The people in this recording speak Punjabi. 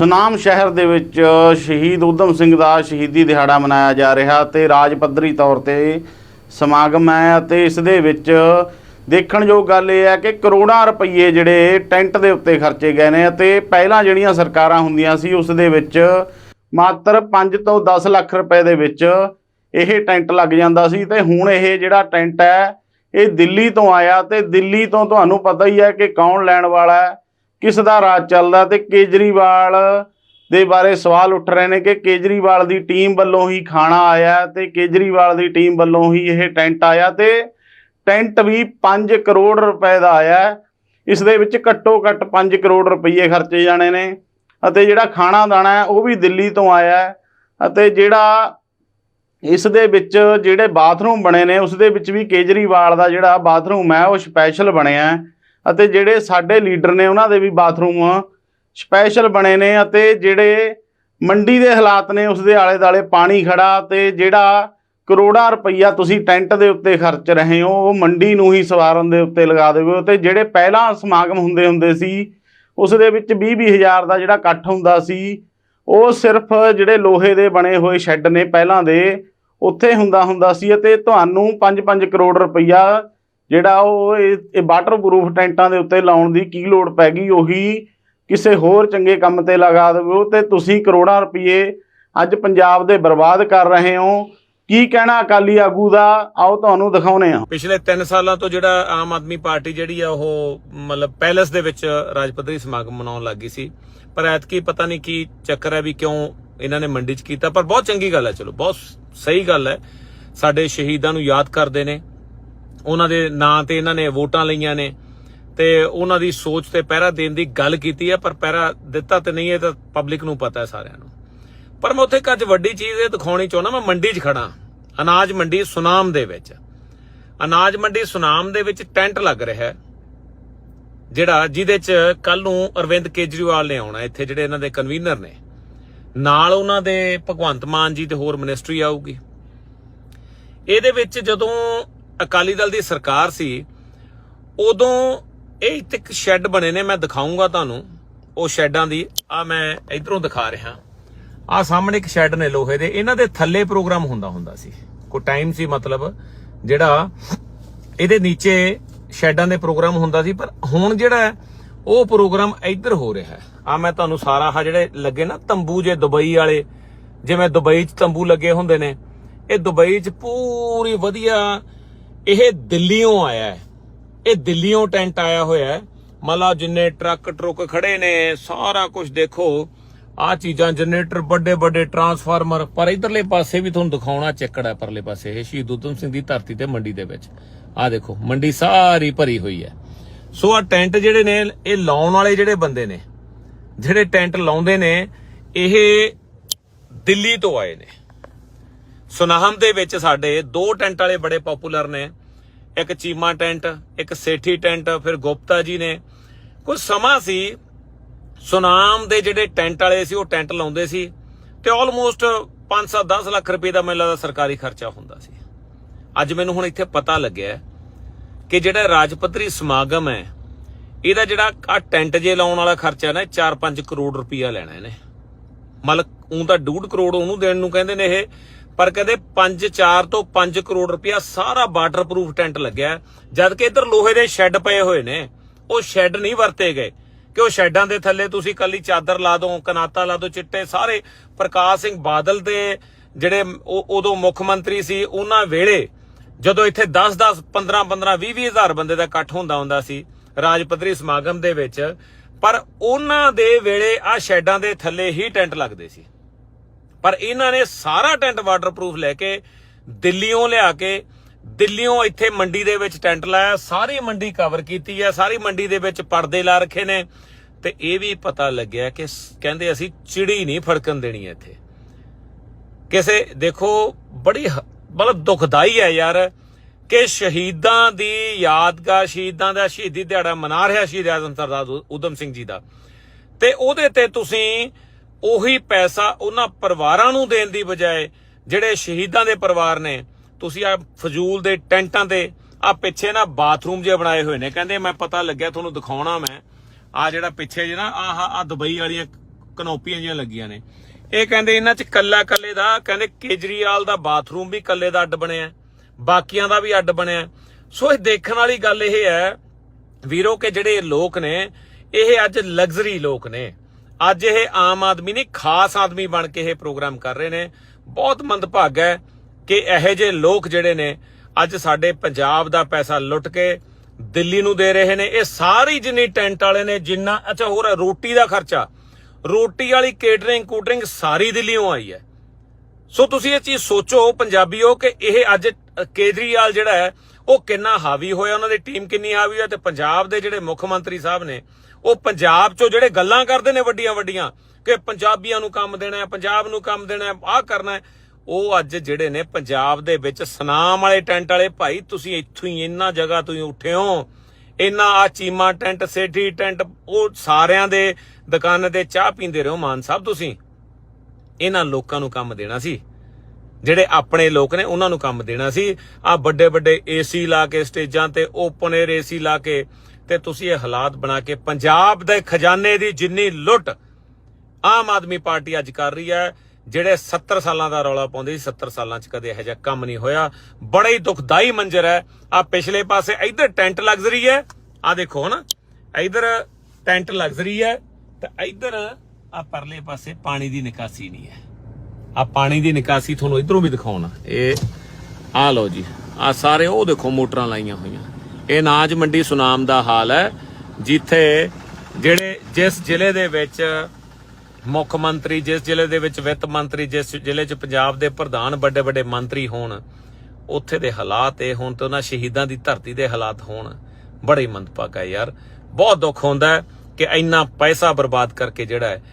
ਸੁਨਾਮ ਸ਼ਹਿਰ ਦੇ ਵਿੱਚ ਸ਼ਹੀਦ ਊਧਮ ਸਿੰਘ ਦਾ ਸ਼ਹੀਦੀ ਦਿਹਾੜਾ ਮਨਾਇਆ ਜਾ ਰਿਹਾ ਤੇ ਰਾਜ ਪੱਧਰੀ ਤੌਰ ਤੇ ਸਮਾਗਮ ਹੈ ਅਤੇ ਇਸ ਦੇ ਵਿੱਚ ਦੇਖਣਯੋਗ ਗੱਲ ਇਹ ਹੈ ਕਿ ਕਰੋੜਾਂ ਰੁਪਏ ਜਿਹੜੇ ਟੈਂਟ ਦੇ ਉੱਤੇ ਖਰਚੇ ਗਏ ਨੇ ਅਤੇ ਪਹਿਲਾਂ ਜਿਹੜੀਆਂ ਸਰਕਾਰਾਂ ਹੁੰਦੀਆਂ ਸੀ, ਉਸ ਦੇ ਵਿੱਚ ਮਾਤਰ 5 ਤੋਂ 10 ਲੱਖ ਰੁਪਏ ਦੇ ਵਿੱਚ ਇਹ ਟੈਂਟ ਲੱਗ ਜਾਂਦਾ ਸੀ ਤੇ ਹੁਣ ਇਹ ਜਿਹੜਾ ਟੈਂਟ ਹੈ, ਇਹ ਦਿੱਲੀ ਤੋਂ ਆਇਆ ਤੇ ਦਿੱਲੀ ਤੋਂ ਤੁਹਾਨੂੰ ਪਤਾ ਹੀ ਹੈ ਕਿ ਕੌਣ ਲੈਣ ਵਾਲਾ ਹੈ। ਕਿਸ ਦਾ ਰਾਜ ਚੱਲਦਾ ਤੇ ਕੇਜਰੀਵਾਲ ਦੇ ਬਾਰੇ ਸਵਾਲ ਉੱਠ ਰਹੇ ਨੇ ਕਿ ਕੇਜਰੀਵਾਲ ਦੀ ਟੀਮ ਵੱਲੋਂ ਹੀ ਖਾਣਾ ਆਇਆ ਤੇ ਕੇਜਰੀਵਾਲ ਦੀ ਟੀਮ ਵੱਲੋਂ ਹੀ ਇਹ ਟੈਂਟ ਆਇਆ ਤੇ ਟੈਂਟ ਵੀ 5 ਕਰੋੜ ਰੁਪਏ ਦਾ ਆਇਆ। ਇਸ ਦੇ ਵਿੱਚ ਘੱਟੋ ਘੱਟ 5 ਕਰੋੜ ਰੁਪਏ ਖਰਚੇ ਜਾਣੇ ਨੇ ਅਤੇ ਜਿਹੜਾ ਖਾਣਾ ਦਾਣਾ ਹੈ, ਉਹ ਵੀ ਦਿੱਲੀ ਤੋਂ ਆਇਆ ਅਤੇ ਜਿਹੜਾ ਇਸ ਦੇ ਵਿੱਚ ਜਿਹੜੇ ਬਾਥਰੂਮ ਬਣੇ ਨੇ, ਉਸ ਦੇ ਵਿੱਚ ਵੀ ਕੇਜਰੀਵਾਲ ਦਾ ਜਿਹੜਾ ਬਾਥਰੂਮ ਹੈ, ਉਹ ਸਪੈਸ਼ਲ ਬਣਿਆ ਹੈ। ਅਤੇ ਜਿਹੜੇ ਸਾਡੇ ਲੀਡਰ ਨੇ ਉਹਨਾਂ ਦੇ ਵੀ ਬਾਥਰੂਮ ਸਪੈਸ਼ਲ ਬਣੇ ਨੇ ਅਤੇ ਜਿਹੜੇ ਮੰਡੀ ਦੇ ਹਾਲਾਤ ਨੇ ਉਸ ਦੇ ਆਲੇ ਦਾਲੇ ਪਾਣੀ ਖੜਾ ਤੇ ਜਿਹੜਾ ਕਰੋੜਾਂ ਰੁਪਈਆ ਤੁਸੀਂ ਟੈਂਟ ਦੇ ਉੱਤੇ ਖਰਚ ਰਹੇ ਹੋ, ਉਹ ਮੰਡੀ ਨੂੰ ਹੀ ਸਵਾਰਨ ਦੇ ਉੱਤੇ ਲਗਾ ਦੇਵੋ ਤੇ ਜਿਹੜੇ ਪਹਿਲਾਂ ਸਮਾਗਮ ਹੁੰਦੇ ਹੁੰਦੇ ਸੀ ਉਸ ਦੇ ਵਿੱਚ 20 ਹਜ਼ਾਰ ਦਾ ਜਿਹੜਾ ਇਕੱਠ ਹੁੰਦਾ ਸੀ, ਉਹ ਸਿਰਫ ਜਿਹੜੇ ਲੋਹੇ ਦੇ ਬਣੇ ਹੋਏ ਸ਼ੈੱਡ ਨੇ ਪਹਿਲਾਂ ਦੇ, ਉੱਥੇ ਹੁੰਦਾ ਹੁੰਦਾ ਸੀ ਅਤੇ ਤੁਹਾਨੂੰ 5-5 ਕਰੋੜ ਰੁਪਈਆ ਜਿਹੜਾ ਉਹ ਇਹ ਇਹ ਵਾਟਰਪ੍ਰੂਫ ਟੈਂਟਾਂ ਦੇ ਉੱਤੇ ਲਾਉਣ ਦੀ ਕੀ ਲੋੜ ਪੈ ਗਈ? ਉਹੀ ਕਿਸੇ ਹੋਰ ਚੰਗੇ ਕੰਮ ਤੇ ਲਗਾ ਦਿਓ ਤੇ ਤੁਸੀਂ ਕਰੋੜਾਂ ਰੁਪਏ ਅੱਜ ਪੰਜਾਬ ਦੇ ਬਰਬਾਦ ਕਰ ਰਹੇ ਹੋ। ਕੀ ਕਹਿਣਾ ਅਕਾਲੀ ਆਗੂ ਦਾ? ਆਓ ਤੁਹਾਨੂੰ ਦਿਖਾਉਨੇ ਆ। ਪਿਛਲੇ 3 ਸਾਲਾਂ ਤੋਂ ਜਿਹੜਾ ਆਮ ਆਦਮੀ ਪਾਰਟੀ ਜਿਹੜੀ ਆ, ਉਹ ਮਤਲਬ ਪੈਲਸ ਦੇ ਵਿੱਚ ਰਾਜ ਪੱਧਰੀ ਸਮਾਗਮ ਮਨਾਉਣ ਲੱਗੀ ਸੀ। ਪਰ ਐਤਕੀ ਪਤਾ ਨਹੀਂ ਕੀ ਚੱਕਰ ਹੈ ਵੀ ਕਿਉਂ ਇਹਨਾਂ ਨੇ ਮੰਡੀ 'ਚ ਕੀਤਾ। ਪਰ ਬਹੁਤ ਚੰਗੀ ਗੱਲ ਹੈ, ਚਲੋ, ਬਹੁਤ ਸਹੀ ਗੱਲ ਹੈ। ਸਾਡੇ ਸ਼ਹੀਦਾਂ ਨੂੰ ਯਾਦ ਕਰਦੇ ਨੇ। ਉਹਨਾਂ ਦੇ ਨਾਂ ਤੇ ਇਹਨਾਂ ਨੇ ਵੋਟਾਂ ਲਈਆਂ ਨੇ ਤੇ ਉਹਨਾਂ ਦੀ ਸੋਚ ਤੇ ਪਹਿਰਾ ਦੇਣ ਦੀ ਗੱਲ ਕੀਤੀ ਹੈ, ਪਰ ਪਹਿਰਾ ਦਿੱਤਾ ਤੇ ਨਹੀਂ, ਇਹ ਤਾਂ ਪਬਲਿਕ ਨੂੰ ਪਤਾ ਹੈ ਸਾਰਿਆਂ ਨੂੰ। ਪਰ ਮੈਂ ਉੱਥੇ ਇੱਕ ਅੱਜ ਵੱਡੀ ਚੀਜ਼ ਇਹ ਦਿਖਾਉਣੀ ਚਾਹੁੰਦਾ, ਮੈਂ ਮੰਡੀ 'ਚ ਖੜਾ ਅਨਾਜ ਮੰਡੀ ਸੁਨਾਮ ਦੇ ਵਿੱਚ। ਅਨਾਜ ਮੰਡੀ ਸੁਨਾਮ ਦੇ ਵਿੱਚ ਟੈਂਟ ਲੱਗ ਰਿਹਾ ਹੈ, ਜਿਹੜਾ ਜਿਹਦੇ 'ਚ ਕੱਲ ਨੂੰ ਅਰਵਿੰਦ ਕੇਜਰੀਵਾਲ ਨੇ ਆਉਣਾ, ਇੱਥੇ ਜਿਹੜੇ ਇਹਨਾਂ ਦੇ ਕਨਵੀਨਰ ਨੇ। ਨਾਲ ਉਹਨਾਂ ਦੇ ਭਗਵੰਤ ਮਾਨ ਜੀ ਤੇ ਹੋਰ ਮਿਨਿਸਟਰੀ ਆਊਗੀ। ਇਹਦੇ ਵਿੱਚ ਜਦੋਂ ਅਕਾਲੀ ਦਲ ਦੀ ਸਰਕਾਰ ਸੀ, ਉਦੋਂ ਇਹ ਇੱਕ ਸ਼ੈੱਡ ਬਣੇ ਨੇ, ਮੈਂ ਦਿਖਾਉਂਗਾ ਤੁਹਾਨੂੰ, ਉਹ ਸ਼ੈੱਡਾਂ ਦੀ ਆ ਮੈਂ ਇਧਰੋਂ ਦਿਖਾ ਰਿਹਾ। ਆ ਸਾਹਮਣੇ ਇੱਕ ਸ਼ੈੱਡ ਨੇ ਲੋਹੇ ਦੇ, ਇਹਨਾਂ ਦੇ ਥੱਲੇ ਪ੍ਰੋਗਰਾਮ ਹੁੰਦਾ ਹੁੰਦਾ ਸੀ। ਕੋਈ ਟਾਈਮ ਸੀ ਮਤਲਬ, ਜਿਹੜਾ ਇਹਦੇ ਨੀਚੇ ਸ਼ੈੱਡਾਂ ਦੇ ਪ੍ਰੋਗਰਾਮ ਹੁੰਦਾ ਸੀ, ਪਰ ਹੁਣ ਜਿਹੜਾ ਉਹ ਪ੍ਰੋਗਰਾਮ ਇੱਧਰ ਹੋ ਰਿਹਾ ਹੈ। ਆ ਮੈਂ ਤੁਹਾਨੂੰ ਸਾਰਾ ਆ ਜਿਹੜੇ ਲੱਗੇ ਨਾ, ਤੰਬੂ ਜੇ ਦੁਬਈ ਵਾਲੇ, ਜਿਵੇਂ ਦੁਬਈ 'ਚ ਤੰਬੂ ਲੱਗੇ ਹੁੰਦੇ ਨੇ, ਇਹ ਦੁਬਈ 'ਚ ਪੂਰੀ ਵਧੀਆ ਇਹ ਦਿੱਲੀੋਂ ਆਇਆ ਹੈ। ਇਹ ਦਿੱਲੀੋਂ ਟੈਂਟ ਆਇਆ ਹੋਇਆ ਹੈ। ਮਤਲਬ ਜਿੰਨੇ ਟਰੱਕ ਟਰੁੱਕ ਖੜੇ ਨੇ, ਸਾਰਾ ਕੁਝ ਦੇਖੋ। ਆ ਚੀਜ਼ਾਂ ਜਨਰੇਟਰ ਵੱਡੇ ਵੱਡੇ ਟਰਾਂਸਫਾਰਮਰ, ਪਰ ਇਧਰਲੇ ਪਾਸੇ ਵੀ ਤੁਹਾਨੂੰ ਦਿਖਾਉਣਾ ਚੱਕੜ ਹੈ ਪਰਲੇ ਪਾਸੇ। ਇਹ ਸ਼ਹੀਦ ਊਧਮ ਸਿੰਘ ਦੀ ਧਰਤੀ ਤੇ ਮੰਡੀ ਦੇ ਵਿੱਚ। ਆ ਦੇਖੋ, ਮੰਡੀ ਸਾਰੀ ਭਰੀ ਹੋਈ ਹੈ। ਸੋ ਆ ਟੈਂਟ ਜਿਹੜੇ ਨੇ, ਇਹ ਲਾਉਣ ਵਾਲੇ ਜਿਹੜੇ ਬੰਦੇ ਨੇ, ਜਿਹੜੇ ਟੈਂਟ ਲਾਉਂਦੇ ਨੇ, ਇਹ ਦਿੱਲੀ ਤੋਂ ਆਏ ਨੇ। ਸੁਨਾਹਮ ਦੇ ਵਿੱਚ ਸਾਡੇ ਦੋ ਟੈਂਟ ਵਾਲੇ ਬੜੇ ਪਪੂਲਰ ਨੇ। ਇੱਕ ਚੀਮਾ ਟੈਂਟ, ਇੱਕ ਸੇਠੀ ਟੈਂਟ, ਫਿਰ ਗੁਪਤਾ ਜੀ ਨੇ। ਕੁਝ ਸਮਾਂ ਸੀ, ਸੁਨਾਮ ਦੇ ਜਿਹੜੇ ਟੈਂਟ ਵਾਲੇ ਸੀ, ਉਹ ਟੈਂਟ ਲਾਉਂਦੇ ਸੀ ਤੇ ਆਲਮੋਸਟ 5-7 10 ਲੱਖ ਰੁਪਏ ਦਾ ਮੈਨੂੰ ਲੱਗਦਾ ਸਰਕਾਰੀ ਖਰਚਾ ਹੁੰਦਾ ਸੀ। ਅੱਜ ਮੈਨੂੰ ਹੁਣ ਇੱਥੇ ਪਤਾ ਲੱਗਿਆ ਕਿ ਜਿਹੜਾ ਰਾਜਪੱਧਰੀ ਸਮਾਗਮ ਹੈ, ਇਹਦਾ ਜਿਹੜਾ ਆ ਟੈਂਟ ਜੇ ਲਾਉਣ ਵਾਲਾ ਖਰਚਾ ਨਾ 4-5 ਕਰੋੜ ਰੁਪਈਆ ਲੈਣਾ ਇਹਨੇ। ਮਤਲਬ ਉਹ ਤਾਂ 2.5 ਕਰੋੜ ਉਹਨੂੰ ਦੇਣ ਨੂੰ ਕਹਿੰਦੇ ਨੇ ਇਹ। ਪਰ ਕਹਿੰਦੇ 5 4 ਤੋਂ 5 ਕਰੋੜ ਰੁਪਇਆ ਸਾਰਾ ਵਾਟਰਪ੍ਰੂਫ ਟੈਂਟ ਲੱਗਿਆ ਹੈ। ਜਦ ਕਿ ਇੱਧਰ ਲੋਹੇ ਦੇ ਸ਼ੈੱਡ ਪਏ ਹੋਏ ਨੇ, ਉਹ ਸ਼ੈੱਡ ਨਹੀਂ ਵਰਤੇ ਗਏ ਕਿ ਉਹ ਸ਼ੈੱਡਾਂ ਦੇ ਥੱਲੇ ਤੁਸੀਂ ਕੱਲੀ ਚਾਦਰ ਲਾ ਦੋ, ਕਨਾਤਾ ਲਾ ਦੋ, ਚਿੱਟੇ ਸਾਰੇ ਪ੍ਰਕਾਸ਼ ਸਿੰਘ ਬਾਦਲ ਦੇ ਜਿਹੜੇ ਉਦੋਂ ਮੁੱਖ ਮੰਤਰੀ ਸੀ, ਉਹਨਾਂ ਵੇਲੇ ਜਦੋਂ ਇੱਥੇ 10 10 15 15 20 20 ਹਜ਼ਾਰ ਬੰਦੇ ਦਾ ਇਕੱਠ ਹੁੰਦਾ ਹੁੰਦਾ ਸੀ ਰਾਜ ਪੱਧਰੀ ਸਮਾਗਮ ਦੇ ਵਿੱਚ, ਪਰ ਉਹਨਾਂ ਦੇ ਵੇਲੇ ਆ ਸ਼ੈੱਡਾਂ ਦੇ ਥੱਲੇ ਹੀ ਟੈਂਟ ਲੱਗਦੇ ਸੀ ਪਰ ਇਹਨਾਂ ਨੇ ਸਾਰਾ ਟੈਂਟ ਵਾਟਰਪ੍ਰੂਫ ਲੈ ਕੇ ਦਿੱਲੀੋਂ ਲਿਆ ਕੇ ਦਿੱਲੀੋਂ ਇੱਥੇ ਮੰਡੀ ਦੇ ਵਿੱਚ ਟੈਂਟ ਲਾਇਆ, ਸਾਰੀ ਮੰਡੀ ਕਵਰ ਕੀਤੀ ਹੈ, ਸਾਰੀ ਮੰਡੀ ਦੇ ਵਿੱਚ ਪਰਦੇ ਲਾ ਰੱਖੇ ਨੇ। ਤੇ ਇਹ ਵੀ ਪਤਾ ਲੱਗਿਆ ਕਿ ਕਹਿੰਦੇ ਅਸੀਂ ਚਿੜੀ ਨਹੀਂ ਫੜਕਣ ਦੇਣੀ ਇੱਥੇ। ਕਿਸੇ, ਦੇਖੋ, ਬੜੀ ਮਤਲਬ ਦੁਖਦਾਈ ਹੈ ਯਾਰ ਕਿ ਸ਼ਹੀਦਾਂ ਦੀ ਯਾਦਗਾਰ, ਸ਼ਹੀਦਾਂ ਦਾ ਸ਼ਹੀਦੀ ਦਿਹਾੜਾ ਮਨਾ ਰਿਹਾ ਸ਼ਹੀਦ ਆਜ਼ਮ ਸਰਦਾਰ ਉ- ਊਧਮ ਸਿੰਘ ਜੀ ਦਾ। ਤੇ ਉਹਦੇ ਤੇ ਤੁਸੀਂ ਉਹੀ ਪੈਸਾ ਉਹਨਾਂ ਪਰਿਵਾਰਾਂ ਨੂੰ ਦੇਣ ਦੀ ਬਜਾਏ ਜਿਹੜੇ ਸ਼ਹੀਦਾਂ ਦੇ ਪਰਿਵਾਰ ਨੇ, ਤੁਸੀਂ ਆ ਫਜ਼ੂਲ ਦੇ ਟੈਂਟਾਂ ਤੇ ਆ ਪਿੱਛੇ ਨਾ ਬਾਥਰੂਮ ਜੇ ਬਣਾਏ ਹੋਏ ਨੇ। ਕਹਿੰਦੇ ਮੈਂ ਪਤਾ ਲੱਗਿਆ, ਤੁਹਾਨੂੰ ਦਿਖਾਉਣਾ ਮੈਂ। ਆ ਜਿਹੜਾ ਪਿੱਛੇ ਜੇ ਨਾ, ਆਹ ਆ ਦੁਬਈ ਵਾਲੀਆਂ ਕਨੋਪੀਆਂ ਜਿਹੀਆਂ ਲੱਗੀਆਂ ਨੇ। ਇਹ ਕਹਿੰਦੇ ਇਹਨਾਂ 'ਚ ਕੱਲਾ ਕੱਲੇ ਦਾ, ਕਹਿੰਦੇ ਕੇਜਰੀਵਾਲ ਦਾ ਬਾਥਰੂਮ ਵੀ ਕੱਲੇ ਦਾ ਅੱਡ ਬਣਿਆ, ਬਾਕੀਆਂ ਦਾ ਵੀ ਅੱਡ ਬਣਿਆ। ਸੋ ਇਹ ਦੇਖਣ ਵਾਲੀ ਗੱਲ ਇਹ ਹੈ, ਵੀਰੋ, ਕਿ ਜਿਹੜੇ ਲੋਕ ਨੇ, ਇਹ ਅੱਜ ਲਗਜ਼ਰੀ ਲੋਕ ਨੇ। ਅੱਜ ਇਹ ਆਮ ਆਦਮੀ ਨਹੀਂ, ਖਾਸ ਆਦਮੀ ਬਣ ਕੇ ਇਹ ਪ੍ਰੋਗਰਾਮ ਕਰ ਰਹੇ ਨੇ। ਬਹੁਤ ਮੰਦਭਾਗ ਹੈ ਕਿ ਇਹੋ ਜਿਹੇ ਲੋਕ ਜਿਹੜੇ ਨੇ, ਅੱਜ ਸਾਡੇ ਪੰਜਾਬ ਦਾ ਪੈਸਾ ਲੁੱਟ ਕੇ ਦਿੱਲੀ ਨੂੰ ਦੇ ਰਹੇ ਨੇ। ਇਹ ਸਾਰੀ ਜਿੰਨੀ ਟੈਂਟ ਵਾਲੇ ਨੇ, ਜਿੰਨਾ, ਅੱਛਾ, ਹੋਰ ਰੋਟੀ ਦਾ ਖਰਚਾ। ਰੋਟੀ ਵਾਲੀ ਕੇਟਰਿੰਗ ਕੂਟਰਿੰਗ ਸਾਰੀ ਦਿੱਲੀੋਂ ਆਈ ਹੈ। ਸੋ ਤੁਸੀਂ ਇਹ ਚੀਜ਼ ਸੋਚੋ, ਪੰਜਾਬੀਓ, ਕਿ ਇਹ ਅੱਜ ਕੇਜਰੀਵਾਲ ਜਿਹੜਾ ਹੈ ਉਹ ਕਿੰਨਾ ਹਾਵੀ ਹੋਇਆ, ਉਹਨਾਂ ਦੀ ਟੀਮ ਕਿੰਨੀ ਹਾਵੀ ਹੋਇਆ ਤੇ ਪੰਜਾਬ ਦੇ ਜਿਹੜੇ ਮੁੱਖ ਮੰਤਰੀ ਸਾਹਿਬ ਨੇ, ਉਹ ਪੰਜਾਬ 'ਚੋਂ ਜਿਹੜੇ ਗੱਲਾਂ ਕਰਦੇ ਨੇ ਵੱਡੀਆਂ ਵੱਡੀਆਂ ਕਿ ਪੰਜਾਬੀਆਂ ਨੂੰ ਕੰਮ ਦੇਣਾ ਹੈ, ਪੰਜਾਬ ਨੂੰ ਕੰਮ ਦੇਣਾ ਹੈ, ਆਹ ਕਰਨਾ ਹੈ, ਉਹ ਅੱਜ ਜਿਹੜੇ ਨੇ ਪੰਜਾਬ ਦੇ ਵਿੱਚ ਸਨਾਮ ਵਾਲੇ ਟੈਂਟ ਵਾਲੇ, ਭਾਈ ਤੁਸੀਂ ਇੱਥੋਂ ਹੀ ਇੰਨਾ ਜਗ੍ਹਾ ਤੋਂ ਹੀ ਉੱਠੇ ਹੋ, ਇੰਨਾ ਆ ਚੀਮਾ ਟੈਂਟ, ਸੇਠੀ ਟੈਂਟ, ਉਹ ਸਾਰਿਆਂ ਦੇ ਦੁਕਾਨ ਤੇ ਚਾਹ ਪੀਂਦੇ ਰਹੋ ਮਾਨ ਸਾਹਿਬ ਤੁਸੀਂ, ਇਹਨਾਂ ਲੋਕਾਂ ਨੂੰ ਕੰਮ ਦੇਣਾ ਸੀ। ਜਿਹੜੇ ਆਪਣੇ ਲੋਕ ਨੇ, ਉਹਨਾਂ ਨੂੰ ਕੰਮ ਦੇਣਾ ਸੀ। ਆ ਵੱਡੇ ਵੱਡੇ ਏਸੀ ਲਾ ਕੇ ਸਟੇਜਾਂ ਤੇ ਓਪਨ 에ਅਰ ਏਸੀ ਲਾ ਕੇ ਤੇ ਤੁਸੀਂ ਇਹ ਹਾਲਾਤ ਬਣਾ ਕੇ ਪੰਜਾਬ ਦੇ ਖਜ਼ਾਨੇ ਦੀ ਜਿੰਨੀ ਲੁੱਟ ਆਮ ਆਦਮੀ ਪਾਰਟੀ ਅੱਜ ਕਰ ਰਹੀ ਹੈ, ਜਿਹੜੇ 70 ਸਾਲਾਂ ਦਾ ਰੌਲਾ ਪਾਉਂਦੇ ਸੀ 70 ਸਾਲਾਂ 'ਚ ਕਦੇ ਇਹੋ ਜਿਹਾ ਕੰਮ ਨਹੀਂ ਹੋਇਆ। ਬੜਾ ਹੀ ਦੁਖਦਾਈ ਮੰਜ਼ਰ ਹੈ। ਆ ਪਿਛਲੇ ਪਾਸੇ ਇੱਧਰ ਟੈਂਟ ਲਗਜ਼ਰੀ ਹੈ। ਆ ਦੇਖੋ ਨਾ ਇੱਧਰ ਟੈਂਟ ਲਗਜ਼ਰੀ ਹੈ ਤੇ ਇੱਧਰ ਆ ਪਰਲੇ ਪਾਸੇ ਪਾਣੀ ਦੀ ਨਿਕਾਸੀ ਨਹੀਂ ਹੈ। ਆ ਪਾਣੀ ਦੀ ਨਿਕਾਸੀ ਤੁਹਾਨੂੰ ਇਧਰੋਂ ਵੀ ਦਿਖਾਉਣਾ। ਇਹ ਆ ਲਓ ਜੀ, ਆ ਸਾਰੇ ਉਹ ਦੇਖੋ ਮੋਟਰਾਂ ਲਾਈਆਂ ਹੋਈਆਂ। ਇਹ ਨਾਜ ਮੰਡੀ ਸੁਨਾਮ ਦਾ ਹਾਲ ਹੈ, ਜਿੱਥੇ ਜਿਹੜੇ ਜਿਸ ਜ਼ਿਲ੍ਹੇ ਦੇ ਵਿੱਚ ਮੁੱਖ ਮੰਤਰੀ, ਜਿਸ ਜ਼ਿਲ੍ਹੇ ਦੇ ਵਿੱਚ ਵਿੱਤ ਮੰਤਰੀ, ਜਿਸ ਜ਼ਿਲ੍ਹੇ 'ਚ ਪੰਜਾਬ ਦੇ ਪ੍ਰਧਾਨ ਵੱਡੇ ਵੱਡੇ ਮੰਤਰੀ ਹੋਣ, ਉੱਥੇ ਦੇ ਹਾਲਾਤ ਇਹ ਹੋਣ ਤੇ ਉਹਨਾਂ ਸ਼ਹੀਦਾਂ ਦੀ ਧਰਤੀ ਦੇ ਹਾਲਾਤ ਹੋਣ। ਬੜੇ ਮੰਦਭਾਗਾ ਯਾਰ। ਬਹੁਤ ਦੁੱਖ ਹੁੰਦਾ ਕਿ ਇੰਨਾ ਪੈਸਾ ਬਰਬਾਦ ਕਰਕੇ ਜਿਹੜਾ ਹੈ